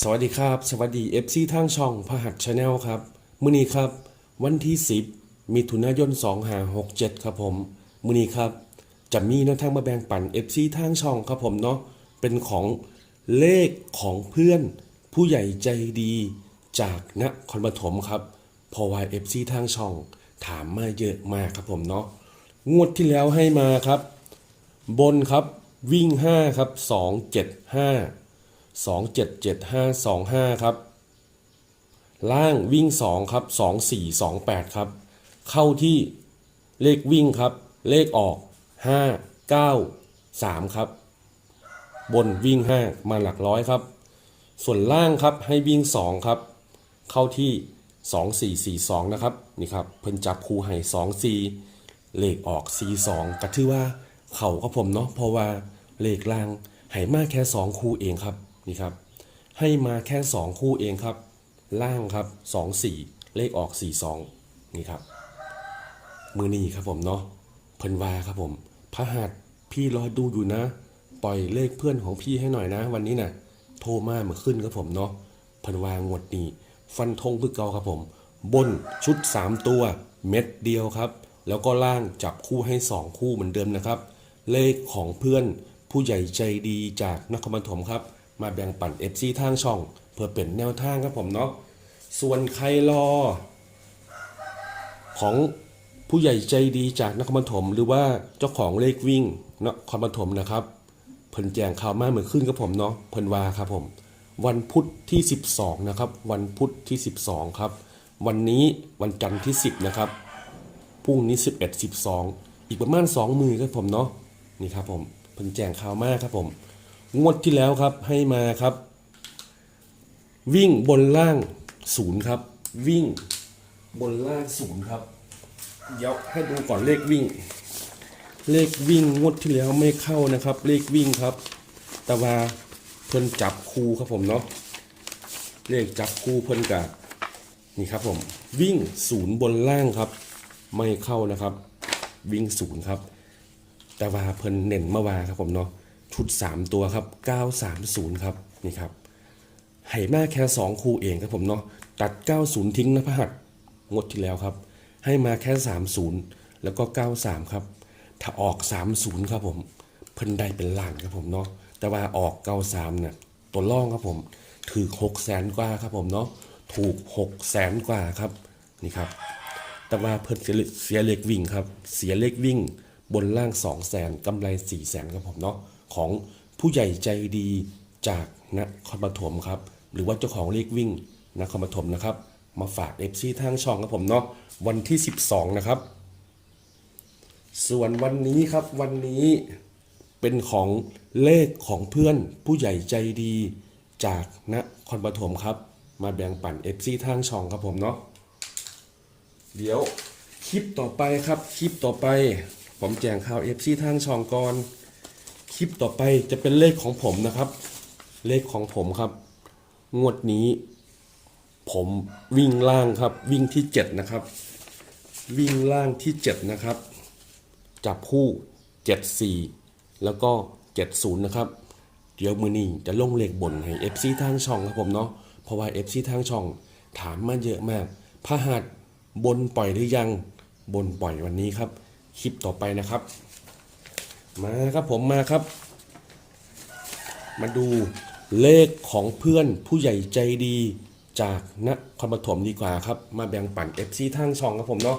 สวัสดีครับ สวัสดี FC ทางช่องพหัสชาแนลครับ มื้อนี้ครับ วันที่ 10มิถุนายน2567 ครับผม มื้อนี้ครับ จะมีแนวทางมาแบ่งปัน FC ทางช่องครับผมเนาะเป็นของเลขของเพื่อน ผู้ใหญ่ใจดีจากนครปฐมครับพอว่า FC ทางช่อง ถามมาเยอะมากครับผมเนาะงวดที่แล้วให้มาครับ บนครับวิ่ง 5 ครับ 2 7 5 2 7 7 5 2 5 ครับ ล่างวิ่ง 2 ครับ 2 4 2 8 ครับ เข้าที่เลขวิ่งครับ เลขออก 5 9 3 ครับ บนวิ่ง 5 มาหลักร้อยครับ ส่วนล่างครับให้วิ่ง 2 ครับ เข้าที่ 2 4 4 2 นะครับ นี่ครับ เพิ่นจับคู่ให้2 4 เลขออก 4 2ก็ถือว่าเข่าครับผมเนาะเพราะว่าเลขล่างให้มากแค่ 2 คู่เองครับ นี่ครับ ให้มาแค่ 2 คู่เองครับ ล่างครับ 2 4 เลขออก 4 2 นี่ครับ มือนี้ครับผมเนาะเพิ่นวาครับผม พระหัสพี่รอดูอยู่นะ ปล่อยเลขเพื่อนของพี่ให้หน่อยนะ วันนี้น่ะ โทรมาเมื่อขึ้นครับผมเนาะเพิ่นวางวดนี้ ฟันธงคือเก่าครับผม บนชุด 3 ตัว เม็ดเดียวครับ แล้วก็ล่างจับคู่ให้ 2 คู่เหมือนเดิมนะครับ เลขของเพื่อนผู้ใหญ่ใจดีจากนครปฐมครับ มาแบ่งปัน FC ทางช่อง เพื่อเป็นแนวทางครับผมเนาะส่วนใครรอ ของผู้ใหญ่ใจดีจากนครปฐมหรือว่าเจ้าของเลขวิ่งนครปฐมนะครับเพิ่นแจ้งข่าวมาเหมือนขึ้นกับผมเนาะเพิ่นว่าครับผม วันพุธที่ 12 นะครับ วันพุธที่ 12 ครับ วันนี้วันจันทร์ที่ 10 นะครับพรุ่งนี้ 11 12 อีกประมาณ 2 มือครับผมเนาะนี่ครับผมเพิ่นแจ้งข่าวมาครับผม งวดที่แล้วครับให้มาครับ วิ่งบนล่างศูนย์ครับ วิ่งบนล่างศูนย์ครับ เดี๋ยวให้ดูก่อนเลขวิ่ง เลขวิ่งงวดที่แล้วไม่เข้านะครับ เลขวิ่งครับ แต่ว่าเพิ่นจับคูครับผมเนาะเลขจับคูเพิ่นกะนี่ครับผมวิ่งศูนย์บนล่างครับ ไม่เข้านะครับ วิ่งศูนย์ครับ แต่ว่าเพิ่นเน้นเมื่อวานครับผมเนาะ ชุด 3 ตัวครับ 930 ครับนี่ครับให้มาแค่ 2 คู่เองครับผมเนาะตัด 90 ทิ้งนะพระหัสงดที่แล้วครับ ให้มาแค่ 30 แล้วก็ 93 ครับ ถ้าออก 30 ครับผมเพิ่นได้เป็นล้านครับผมเนาะแต่ว่าออก 93เนี่ยตัวล่องครับผมถือ6แสนกว่าครับผมเนาะถูก6แสนกว่าครับนี่ครับแต่ว่าเพิ่นเสียเลขวิ่งครับเสียเลขวิ่งบนล่าง 2 0 0แสนกำไร4 0 0แสนครับผมเนาะ ของผู้ใหญ่ใจดีจากนครปฐมครับ หรือว่าเจ้าของเลขวิ่งนครปฐมนะครับ มาฝาก FC ทางช่องครับผมเนาะวันที่ 12 นะครับ ส่วนวันนี้ครับวันนี้เป็นของเลขของเพื่อนผู้ใหญ่ใจดีจากนครปฐมครับ มาแบ่งปัน FC ทางช่องครับผมเนาะเดี๋ยวคลิปต่อไปครับ คลิปต่อไป ผมแจงข่าวเอฟซีทางช่องก่อน คลิปต่อไปจะเป็นเลขของผมนะครับ เลขของผมครับ งวดนี้ ผมวิ่งล่างครับ วิ่งที่7นะครับ วิ่งล่างที่7นะครับ จับคู่74แล้วก็70นะครับ เดี๋ยวมือนี้จะลงเลขบนให้ FC ทางช่องครับผมเนาะเพราะว่า FC ทางช่องถามมาเยอะมากพระหัสบนปล่อยหรือยังบนปล่อยวันนี้ครับ คลิปต่อไปนะครับ มาครับผมมาครับ มาดูเลขของเพื่อนผู้ใหญ่ใจดีจากนครปฐมดีกว่าครับ มาแบ่งปั่น FC ทางช่องครับผมเนาะ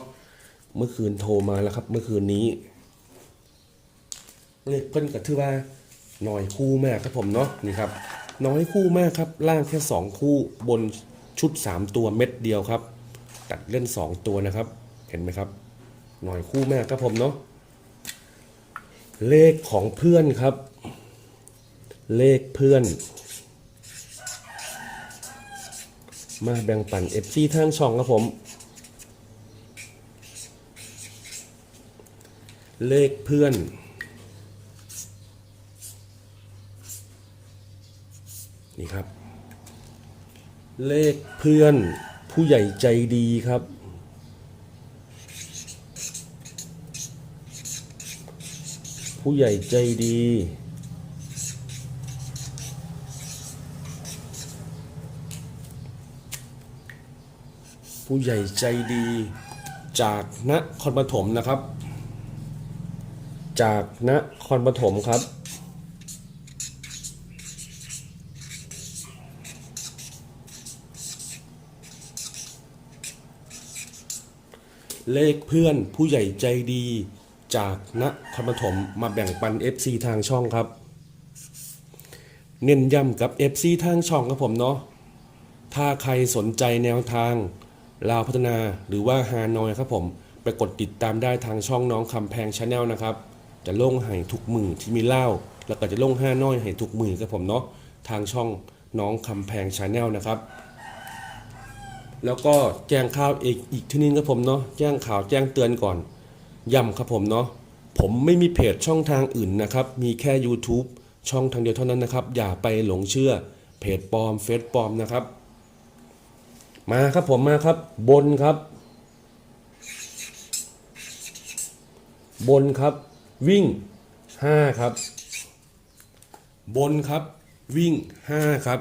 เมื่อคืนโทรมาแล้วครับ เมื่อคืนนี้ เลขเพิ่นก็ถือว่าน้อยคู่มากครับผมเนาะนี่ครับ น้อยคู่มากครับ ล่างแค่ 2 คู่บนชุด 3 ตัวเม็ดเดียวครับ ตัดเล่น 2 ตัวนะครับ เห็นไหมครับน้อยคู่มากครับผมเนาะ เลขของเพื่อนครับ เลขเพื่อน มาแบ่งปัน FC ทางช่องครับผม เลขเพื่อนนี่ครับ เลขเพื่อนผู้ใหญ่ใจดีครับ ผู้ใหญ่ใจดี ผู้ใหญ่ใจดีจากนครปฐมนะครับ จากนครปฐมครับ เลขเพื่อนผู้ใหญ่ใจดี จากนครปฐมมาแบ่งปัน FC ทางช่องครับ เน้นย้ำกับ FC ทางช่องครับผมเนาะถ้าใครสนใจแนวทางลาวพัฒนาหรือว่าฮานอยครับผมไปกดติดตามได้ทางช่องน้องคำแพงชาแนลนะครับ จะลงให้ทุกมือที่มีเล่าแล้วก็จะลงห้าน้อยให้ทุกมือครับผมเนาะทางช่องน้องคำแพงชาแนลนะครับ แล้วก็แจ้งข่าวอีกอีกทีนึงครับผมเนาะแจ้งข่าวแจ้งเตือนก่อน ย้ำครับผมเนาะผมไม่มีเพจช่องทางอื่นนะครับ มีแค่ YouTube ช่องทางเดียวเท่านั้นนะครับ อย่าไปหลงเชื่อเพจปลอมเฟซปลอมนะครับ มาครับผมมาครับบนครับ บนครับ วิ่ง 5 ครับ บนครับ วิ่ง 5 ครับ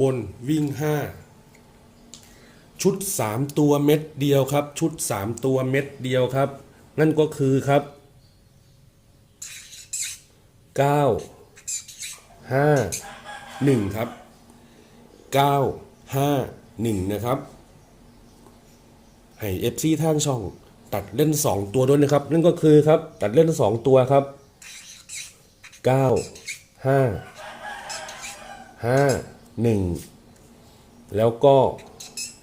บนวิ่ง 5 ชุด 3 ตัวเม็ดเดียวครับ ชุด 3 ตัวเม็ดเดียวครับ นั่นก็คือครับ 9 5 1 ครับ 9 5 1 นะครับให้ FC ทางช่องตัดเล่น 2 ตัวด้วยนะครับ นั่นก็คือครับ ตัดเล่น 2 ตัวครับ 9 5 5 1 แล้วก็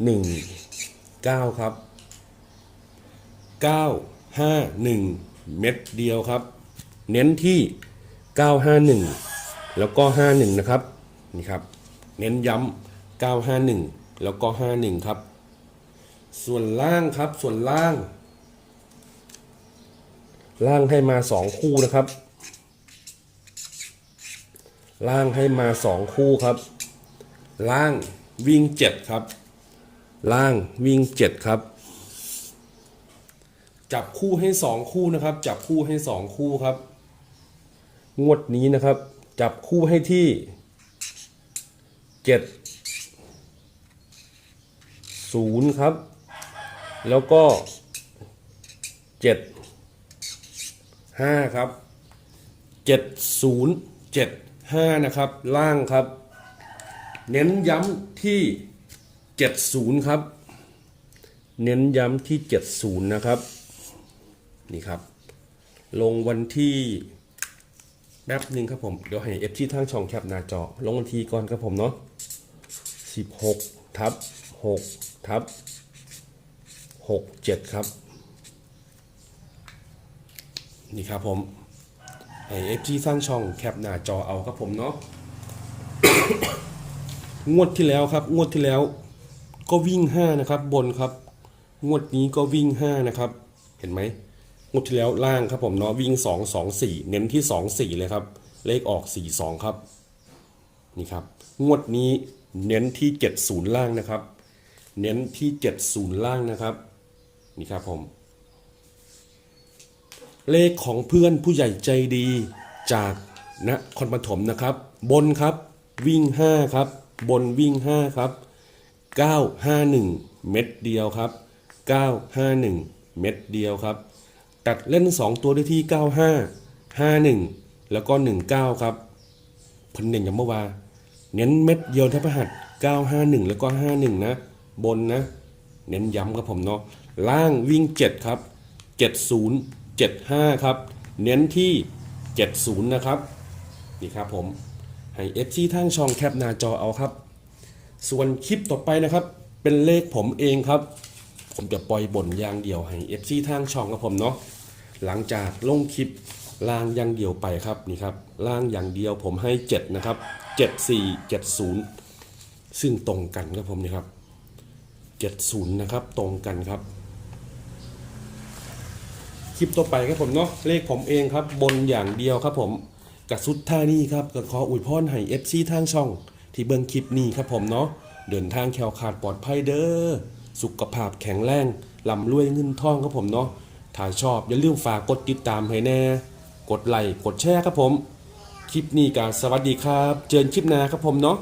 1 9ครับ9 5 1เม็ดเดียวครับ เน้นที่951แล้วก็51นะครับนี่ครับ เน้นย้ำ951แล้วก็51ครับ ส่วนล่างครับส่วนล่าง ล่างให้มา2คู่นะครับล่างให้มา 2 คู่ครับ ล่างวิ่ง 7 ครับ ล่างวิ่ง 7 ครับ จับคู่ให้ 2 คู่นะครับ จับคู่ให้ 2 คู่ครับ งวดนี้นะครับ จับคู่ให้ที่เจ็ดศูนย์ครับ แล้วก็เจ็ดห้าครับเจ็ดศูนย์เจ็ดห้านะครับ ล่างครับ เน้นย้ำที่ เจ็ดศูนย์ครับ เน้นย้ำที่เจ็ดศูนย์นะครับ นี่ครับ ลงวันที่แป๊บหนึ่งครับผม เดี๋ยวให้เอฟที่ทางช่องแคปหน้าจอ ลงวันที่ก่อนครับผมเนาะ16ทับ6ทับ67 ครับ นี่ครับผมให้เอฟที่ทางช่องแคปหน้าจอเอาครับผมเนาะ งวดที่แล้วครับ งวดที่แล้ว ก็วิ่ง 5 นะครับ บนครับ งวดนี้ก็วิ่ง 5 นะครับ เห็นไหมงวดที่แล้วล่างครับผมเนาะวิ่ง 2 2 4 เน้นที่ 2 4 เลยครับ เลขออก 4 2 ครับ นี่ครับ งวดนี้เน้นที่ 70 ล่างนะครับ เน้นที่ 70 ล่างนะครับ นี่ครับผม เลขของเพื่อนผู้ใหญ่ใจดีจากนครปฐมนะครับ บนครับวิ่ง 5 ครับ บนวิ่ง 5 ครับ 951 เม็ดเดียวครับ 951 เม็ดเดียวครับ ตัดเล่น 2 ตัวได้ที่ 95 51 แล้วก็ 19 ครับพันเน่งย้ำเมื่อวาเน้นเม็ดเดียวทัพหัส951 แล้วก็ 51 นะ บนนะ เน้นย้ำครับผมเนาะ ล่างวิ่ง 7 ครับ 70 75 ครับ เน้นที่ 70 นะครับ นี่ครับผม ให้ FC ทางช่องแคปหน้าจอเอาครับ ส่วนคลิปต่อไปนะครับ เป็นเลขผมเองครับ ผมจะปล่อยบนยางเดียวให้ FC ทางช่องกับผมเนาะหลังจากลงคลิปล่างยางเดียวไปครับนี่ครับล่างอย่างเดียวผมให้ 7 นะครับ 74 70 ซึ่งตรงกันครับผมนี่ครับ 70 นะครับตรงกันครับคลิปต่อไปครับผมเนาะเลขผมเองครับ บนอย่างเดียวครับผมกับสุดท่านี่ครับก็ขออวยพรให้ FC ทางช่อง ที่เบิ่งคลิปนี้ครับผมเนาะเดินทางแคล้วคลาดปลอดภัยเด้อสุขภาพแข็งแรงลำรวยเงินทองครับผมเนาะถ้าชอบอย่าลืมฝากกดติดตามให้แน่ กดไลค์กดแชร์ครับผม คลิปนี้ก็สวัสดีครับ เจอกันคลิปหน้าครับผมเนาะ